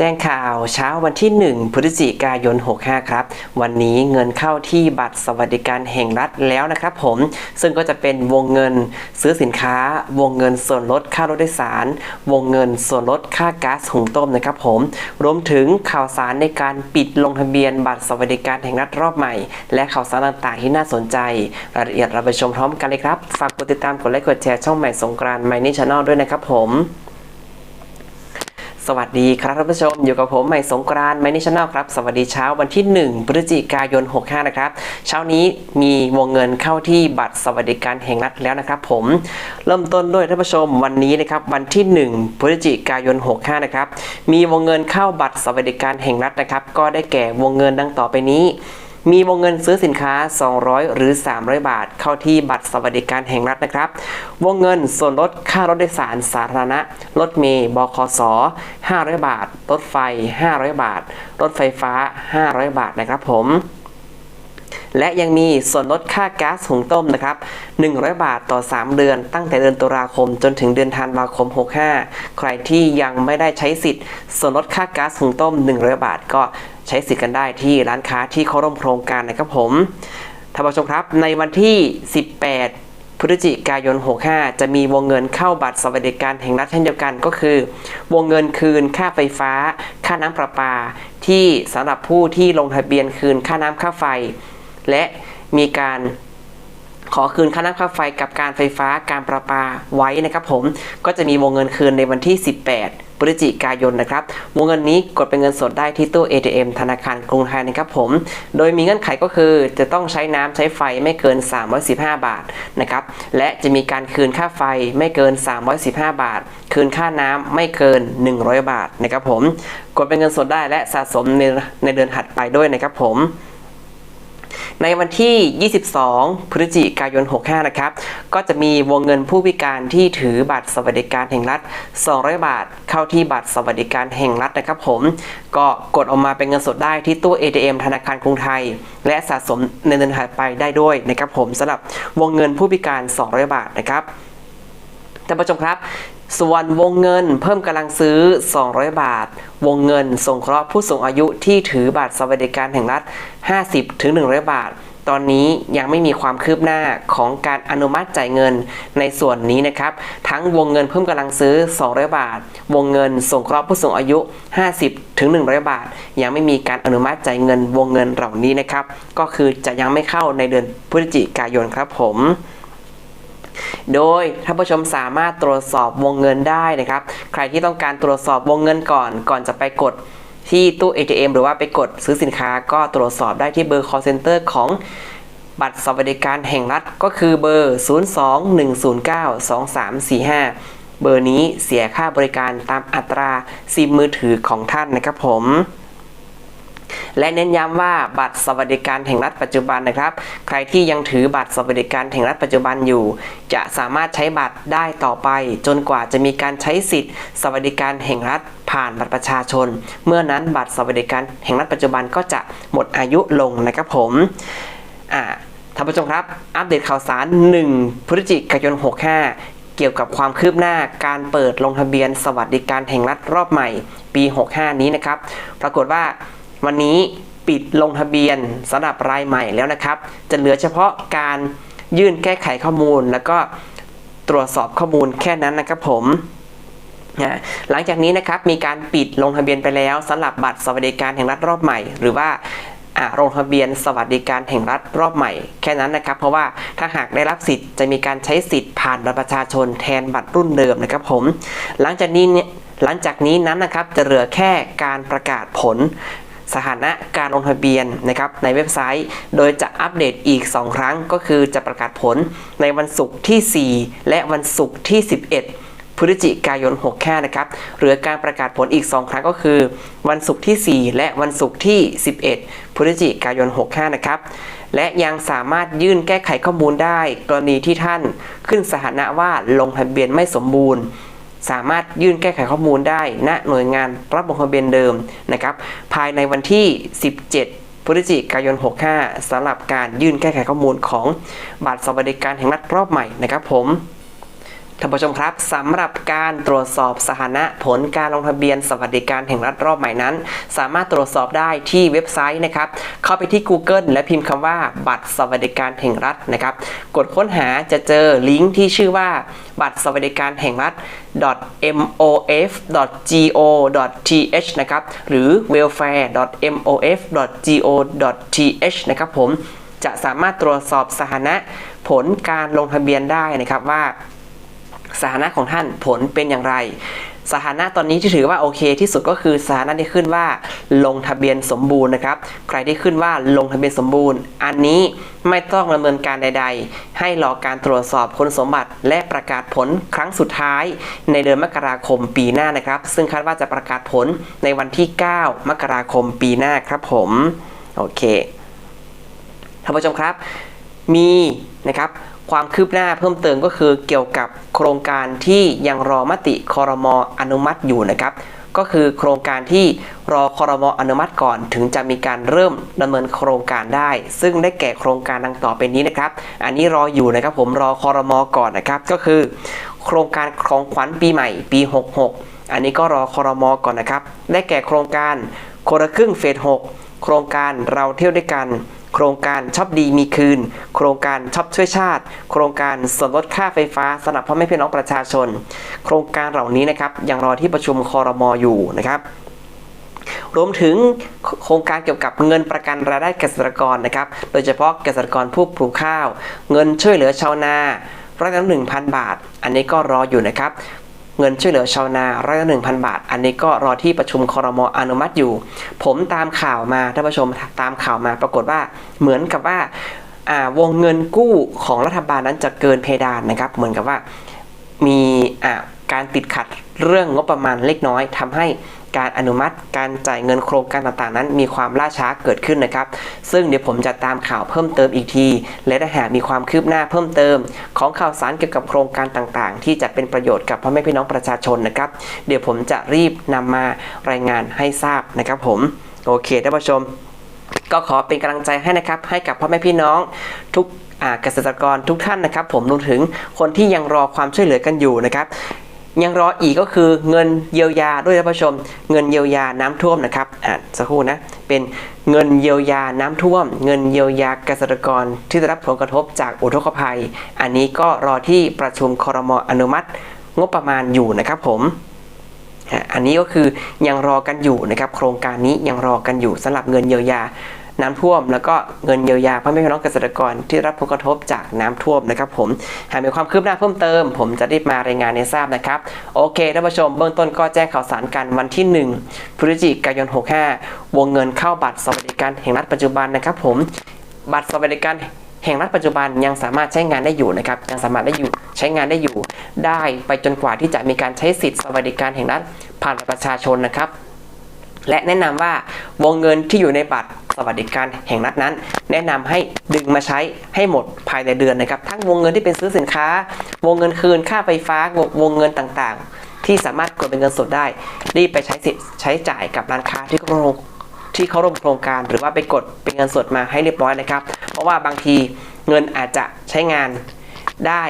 แจ้งข่าวเช้าวันที่ 1 พฤศจิกายน 65 ครับ วันนี้เงินเข้าที่บัตรสวัสดิการแห่งรัฐแล้วนะครับผม ซึ่งก็จะเป็นวงเงินซื้อสินค้า วงเงินส่วนลดค่ารถโดยสาร วงเงินส่วนลดค่าก๊าซหุงต้มนะครับผม รวมถึงข่าวสารในการปิดลงทะเบียนบัตรสวัสดิการแห่งรัฐรอบใหม่ และข่าวสารต่างๆ ที่น่าสนใจ รายละเอียดเราไปชมพร้อมกันเลยครับ ฝากกดติดตาม กดไลค์ กดแชร์ช่องใหม่สงกรานต์ My n i Channel ด้วยนะครับผม สวัสดีครับท่านผู้ชมอยู่กับผมใหม่สงกรานต์ไมนิชแนลครับสวัสดีเช้าวันที่ 1 พฤศจิกายน 65 นะครับ เช้านี้มีวงเงินเข้าที่บัตรสวัสดิการแห่งรัฐแล้วนะครับ ผมเริ่มต้นด้วยท่านผู้ชมวันนี้นะครับวันที่ 1 พฤศจิกายน 65 นะครับมีวงเงินเข้าบัตรสวัสดิการแห่งรัฐนะครับ ก็ได้แก่วงเงินดังต่อไปนี้ มีวงเงินซื้อสินค้า 200 หรือ 300 บาท เข้าที่บัตรสวัสดิการแห่งรัฐนะครับ วงเงินส่วนลดค่ารถโดยสารสาธารณะ รถเมล์บคส 500 บาท รถไฟ 500 บาท รถไฟฟ้า 500 บาทนะครับผมและยังมีส่วนลดค่าก๊าซหุงต้มนะครับ 100 บาทต่อ 3 เดือน ตั้งแต่เดือนตุลาคมจนถึงเดือนธันวาคม 65 ใครที่ยังไม่ได้ใช้สิทธิ์ ส่วนลดค่าก๊าซหุงต้ม 100 บาทก็ ใช้สิทธิ์กันได้ที่ร้านค้าที่เข้าร่วมโครงการนะครับผมท่านผู้ชมครับในวันที่ 18 พฤศจิกายน 65 จะมีวงเงินเข้าบัตรสวัสดิการแห่งรัฐเช่นเดียวกันก็คือ วงเงินคืนค่าไฟฟ้า ค่าน้ำประปา ที่สำหรับผู้ที่ลงทะเบียนคืนค่าน้ำค่าไฟ และมีการขอคืนค่าน้ำค่าไฟกับการไฟฟ้าการประปาไว้นะครับผมก็จะมีวงเงินคืนในวันที่ 18 พฤศจิกายนนะครับวงเงินนี้กดเป็นเงินสดได้ที่ตู้ ATM ธนาคารกรุงไทยนะครับผม โดยมีเงื่อนไขก็คือจะต้องใช้น้ำใช้ไฟไม่เกิน 315 บาทนะครับและจะมีการคืนค่าไฟไม่เกิน 315 บาท คืนค่าน้ำไม่เกิน 100 บาทนะครับผม กดเป็นเงินสดได้และสะสมในในเดือนถัดไปด้วยนะครับผม ในวันที่ 22 พฤศจิกายน 65 นะครับ ก็จะมีวงเงินผู้พิการที่ถือบัตรสวัสดิการแห่งรัฐ 200 บาท เข้าที่บัตรสวัสดิการแห่งรัฐนะครับผม ก็กดออกมาเป็นเงินสดได้ที่ตู้ ATM ธนาคารกรุงไทย และสะสมในเดือนถัดไปได้ด้วยนะครับผมสำหรับวงเงินผู้พิการ 200 บาทนะครับท่านผู้ชมครับ ส่วนวงเงินเพิ่มกำลังซื้อ 200 บาท วงเงินสงเคราะห์ผู้สูงอายุที่ถือบัตรสวัสดิการแห่งรัฐ 50ถึง100 บาท ตอนนี้ยังไม่มีความคืบหน้าของการอนุมัติจ่ายเงินในส่วนนี้นะครับ ทั้งวงเงินเพิ่มกำลังซื้อ 200 บาท วงเงินสงเคราะห์ผู้สูงอายุ 50ถึง100 บาท ยังไม่มีการอนุมัติจ่ายเงินวงเงินเหล่านี้นะครับ ก็คือจะยังไม่เข้าในเดือนพฤศจิกายนครับผม โดยท่านผู้ชมสามารถตรวจสอบวงเงินได้นะครับ ใครที่ต้องการตรวจสอบวงเงินก่อน ก่อนจะไปกดที่ตู้ ATM หรือว่าไปกดซื้อสินค้าก็ตรวจสอบได้ที่เบอร์ call center ของบัตรสวัสดิการแห่งรัฐก็คือเบอร์ 021092345 เบอร์นี้เสียค่าบริการตามอัตราซิมมือถือของท่านนะครับผม และเน้นย้ำว่าบัตรสวัสดิการแห่งรัฐปัจจุบันนะครับ ใครที่ยังถือบัตรสวัสดิการแห่งรัฐปัจจุบันอยู่ จะสามารถใช้บัตรได้ต่อไป จนกว่าจะมีการใช้สิทธิ์ สวัสดิการแห่งรัฐผ่านบัตรประชาชน เมื่อนั้นบัตรสวัสดิการแห่งรัฐปัจจุบันก็จะหมดอายุลงนะครับผมอ่าท่านผู้ชมครับ อัปเดตข่าวสาร 1 พฤศจิกายน 65เกี่ยวกับความคืบหน้าการเปิดลงทะเบียนสวัสดิการแห่งรัฐรอบใหม่ ปี 65 นี้นะครับ ปรากฏว่า วันนี้ปิดลงทะเบียนสำหรับรายใหม่แล้วนะครับ จะเหลือเฉพาะการยื่นแก้ไขข้อมูล แล้วก็ตรวจสอบข้อมูลแค่นั้นนะครับผมนะหลังจากนี้นะครับมีการปิดลงทะเบียนไปแล้วสำหรับบัตรสวัสดิการแห่งรัฐรอบใหม่ หรือว่าอ่าลงทะเบียนสวัสดิการแห่งรัฐรอบใหม่แค่นั้นนะครับ เพราะว่าถ้าหากได้รับสิทธิ์จะมีการใช้สิทธิ์ผ่านบัตรประชาชนแทนบัตรรุ่นเดิมนะครับผม หลังจากนี้เนี่ยหลังจากนี้นั้นนะครับจะเหลือแค่การประกาศผล สถานะการลงทะเบียนนะครับในเว็บไซต์ โดยจะอัปเดตอีก 2 ครั้งก็คือจะประกาศผลในวันศุกร์ที่ 4 และวันศุกร์ที่ 11พฤศจิกายน 65 นะครับหลือการประกาศผลอีก 2 ครั้งก็คือ วันศุกร์ที่ 4 และวันศุกร์ที่ 11 พฤศจิกายน 65 นะครับ และยังสามารถยื่นแก้ไขข้อมูลได้ กรณีที่ท่านขึ้นสถานะว่าลงทะเบียนไม่สมบูรณ์ สามารถยื่นแก้ไขข้อมูลได้ณหน่วยงานรับลงทะเบียนเดิมนะครับ ภายในวันที่ 17พฤศจิกายน 65 สำหรับการยื่นแก้ไขข้อมูลของบัตรสวัสดิการแห่งรัฐรอบใหม่นะครับผม ท่านผู้ชมครับสำหรับการตรวจสอบสถานะผลการลงทะเบียนสวัสดิการแห่งรัฐรอบใหม่นั้น สามารถตรวจสอบได้ที่เว็บไซต์นะครับเข้าไปที่ Google และพิมพ์คำว่า บัตรสวัสดิการแห่งรัฐนะครับ กดค้นหาจะเจอลิงก์ที่ชื่อว่า บัตรสวัสดิการแห่งรัฐ mof.go.th นะครับหรือ welfare.mof.go.th นะครับผมจะสามารถตรวจสอบสถานะผลการลงทะเบียนได้นะครับว่า สถานะของท่านผลเป็นอย่างไร สถานะตอนนี้ที่ถือว่าโอเคที่สุดก็คือสถานะที่ขึ้นว่าลงทะเบียนสมบูรณ์นะครับ ใครที่ขึ้นว่าลงทะเบียนสมบูรณ์ อันนี้ไม่ต้องดำเนินการใด ๆ ให้รอการตรวจสอบคุณสมบัติ และประกาศผลครั้งสุดท้าย ในเดือนมกราคมปีหน้านะครับ ซึ่งคาดว่าจะประกาศผลในวันที่ 9 มกราคมปีหน้าครับผม โอเคท่านผู้ชมครับ มีนะครับ ความคืบหน้าเพิ่มเติมก็คือเกี่ยวกับโครงการที่ยังรอมติคอรมออนุมัติอยู่นะครับ ก็คือโครงการที่รอคอรมออนุมัติก่อนถึงจะมีการเริ่มดำเนินโครงการได้ ซึ่งได้แก่โครงการดังต่อไปนี้นะครับ อันนี้รออยู่นะครับผมรอคอรมอก่อนนะครับก็คือ โครงการของขวัญปีใหม่ปี 66 อันนี้ก็รอคอรมอก่อนนะครับ ได้แก่โครงการคนละครึ่งเฟส6โครงการเราเที่ยวด้วยกัน โครงการช็อปดีมีคืน โครงการช็อปช่วยชาติ โครงการส่วนลดค่าไฟฟ้าสำหรับพ่อแม่พี่น้องประชาชน โครงการเหล่านี้นะครับยังรอที่ประชุมคอรมออยู่นะครับรวมถึงโครงการเกี่ยวกับเงินประกันรายได้เกษตรกรนะครับ โดยเฉพาะเกษตรกรผู้ปลูกข้าว เงินช่วยเหลือชาวนาร้อยละหนึ่งพันบาท อันนี้ก็รออยู่นะครับ เงินช่วยเหลือชาวนาร้อยละหนึ่งพันบาท อันนี้ก็รอที่ประชุมคอรมออนุมัติอยู่ ผมตามข่าวมาท่านผู้ชมตามข่าวมาปรากฏว่าเหมือนกับว่าวงเงินกู้ของรัฐบาลนั้นจะเกินเพดานนะครับ เหมือนกับว่ามีการติดขัดเรื่องงบประมาณเล็กน้อยทำให้ การอนุมัติการจ่ายเงินโครงการต่างๆ นั้น มีความล่าช้าเกิดขึ้นนะครับ ซึ่งเดี๋ยวผมจะตามข่าวเพิ่มเติมอีกที และถ้าหากมีความคืบหน้าเพิ่มเติม ของข่าวสารเกี่ยวกับโครงการต่างๆ ที่จะเป็นประโยชน์กับพ่อแม่พี่น้องประชาชนนะครับ เดี๋ยวผมจะรีบนำมารายงานให้ทราบนะครับผมโอเคท่านผู้ชม ก็ขอเป็นกำลังใจให้นะครับให้กับพ่อแม่พี่น้องทุกอาเกษตรกรทุกท่านนะครับ ผมรวมถึงคนที่ยังรอความช่วยเหลือกันอยู่นะครับ ยังรออีกก็คือเงินเยียวยาด้วยท่านผู้ชม เงินเยียวยาน้ำท่วมนะครับอ่านสักครู่นะ เป็นเงินเยียวยาน้ำท่วม เงินเยียวยาเกษตรกรที่ได้รับผลกระทบจากอุทกภัย อันนี้ก็รอที่ประชุมครมอนุมัติ งบประมาณอยู่นะครับผมอันนี้ก็คือยังรอกันอยู่นะครับ โครงการนี้ยังรอกันอยู่สำหรับเงินเยียวยา น้ำท่วม แล้วก็เงินเยียวยาพ่อแม่พี่น้องเกษตรกรที่รับผลกระทบจากน้ำท่วมนะครับผมหากมีความคืบหน้าเพิ่มเติม ผมจะรีบมารายงานให้ทราบนะครับโอเคท่านผู้ชมเบื้องต้นก็แจ้งข่าวสารกันวันที่ 1พฤศจิกายน 65 วงเงินเข้าบัตรสวัสดิการแห่งรัฐปัจจุบันนะครับผมบัตรสวัสดิการแห่งรัฐปัจจุบันยังสามารถใช้งานได้อยู่นะครับยังสามารถได้อยู่ใช้งานได้อยู่ ได้ไปจนกว่าที่จะมีการใช้สิทธิสวัสดิการแห่งรัฐผ่านประชาชนนะครับ และแนะนำว่าวงเงินที่อยู่ในบัตร สวัสดิการแห่งรัฐนั้น แนะนำให้ดึงมาใช้ให้หมดภายในเดือนนะครับ ทั้งวงเงินที่เป็นซื้อสินค้า วงเงินคืนค่าไฟฟ้าวงวงเงินต่างๆ ที่สามารถกดเป็นเงินสดได้ รีบไปใช้สิทธิ์ใช้จ่ายกับร้านค้าที่เขาลงที่เขาร่วมโครงการ หรือว่าไปกดเป็นเงินสดมาให้เรียบร้อยนะครับ เพราะว่าบางทีเงินอาจจะใช้งานได้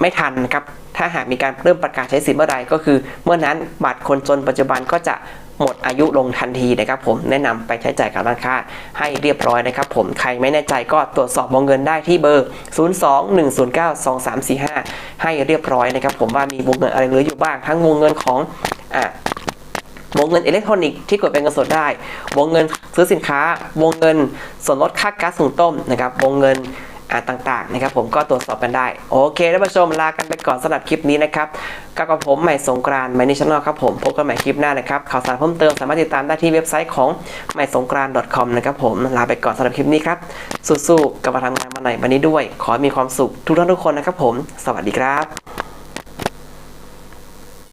ไม่ทันนะครับถ้าหากมีการเริ่มประกาศใช้สิทธิ์เมื่อใดก็คือ เมื่อนั้นบัตรคนจนปัจจุบันก็จะ หมดอายุลงทันทีนะครับผมแนะนำไปใช้จ่ายกับร้านค้าให้เรียบร้อยนะครับผมใครไม่แน่ใจก็ตรวจสอบวงเงินได้ที่เบอร์ 02-109-2345 ให้เรียบร้อยนะครับผมว่ามีวงเงินอะไรเหลืออยู่บ้างทั้งวงเงินของอ่าวงเงินอิเล็กทรอนิกส์ที่กดเป็นเงินสดได้ วงเงินซื้อสินค้า วงเงินส่วนลดค่าก๊าซหุงต้มนะครับวงเงิน ต่างๆนะครับผมก็ตรวจสอบกันได้ โอเคท่านผู้ชมลากันไปก่อนสำหรับคลิปนี้นะครับกับผมใหม่สงกรานต์ใหม่นิชแนลครับผมพบกันใหม่คลิปหน้านะครับข่าวสารเพิ่มเติมสามารถติดตามได้ที่เว็บไซต์ของใหม่สงกรานต์ .com นะครับผมลาไปก่อนสำหรับคลิปนี้ครับสู้ๆกับมาทำงานมาไหนวันนี้ด้วย ขอมีความสุขทุกท่านทุกคนนะครับผม สวัสดีครับ